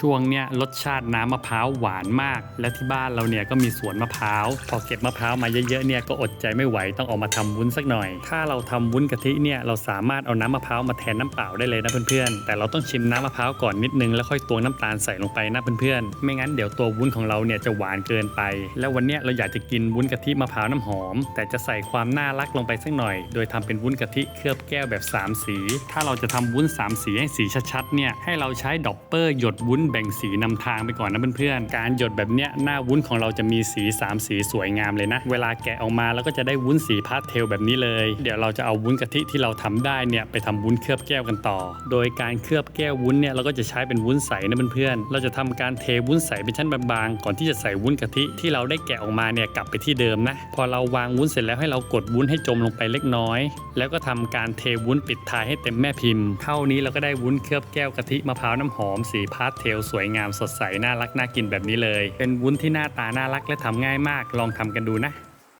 ช่วงเนี้ยรสชาติน้ำมะพร้าวหวานมาก และที่บ้านเราเนี่ยก็มีสวนมะพร้าวพอเก็บมะพร้าวมาเยอะๆเนี่ยก็อดใจไม่ไหวต้องออกมาทำวุ้นสักหน่อย ถ้าเราทำวุ้นกะทิเนี่ยเราสามารถเอาน้ำมะพร้าวมาแทนน้ำเปล่าได้เลยนะเพื่อนๆแต่เราต้องชิมน้ำมะพร้าวก่อนนิดนึงแล้วค่อยตวงน้ำตาลใส่ลงไปนะเพื่อนๆไม่งั้นเดี๋ยวตัววุ้นของเราเนี่ยจะหวานเกินไป แล้ววันเนี้ยเราอยากจะกินวุ้นกะทิมะพร้าวน้ำหอม แต่จะใส่ความน่ารักลงไปสักหน่อย โดยทำเป็นวุ้นกะทิเคลือบแก้วแบบสามสี ถ้าเราจะทำวุ้นสามสีให้สีชัดๆเนี่ยให้เราใช้ดอกเปอร์หยดวุ้นแบ่งสีนำทางไปก่อนนะเพื่อนๆ การหยดแบบเนี้ยหน้าวุ้นของเราจะมีสีสามสีสวยงามเลยนะ เวลาแกะออกมาแล้วก็จะได้วุ้นสีพาสเทลแบบนี้เลย เดี๋ยวเราจะเอาวุ้นกะทิที่เราทำได้เนี่ยไปทำวุ้นเคลือบแก้วกันต่อ โดยการเคลือบแก้ววุ้นเนี่ยเราก็จะใช้เป็นวุ้นใสนะเพื่อนๆ เราจะทำการเทวุ้นใสเป็นชั้นบางๆ ก่อนที่จะใส่วุ้นกะทิที่เราได้แกะออกมาเนี่ยกลับไปที่เดิมนะ พอเราวางวุ้นเสร็จแล้วให้เรากดวุ้นให้จมลงไปเล็กน้อย แล้วก็ทำการเทวุ้นปิดท้ายให้เต็มแม่พิมพ์ เท่านี้เราก็ได้วุ้นเคลือบแก้วกะทิมะพร้าวน้ำหอมสีพาสเทลสวยงามสดใสน่ารักน่ากินแบบนี้เลย เป็นวุ้นที่หน้าตาน่ารักและทำง่ายมาก ลองทำกันดูนะ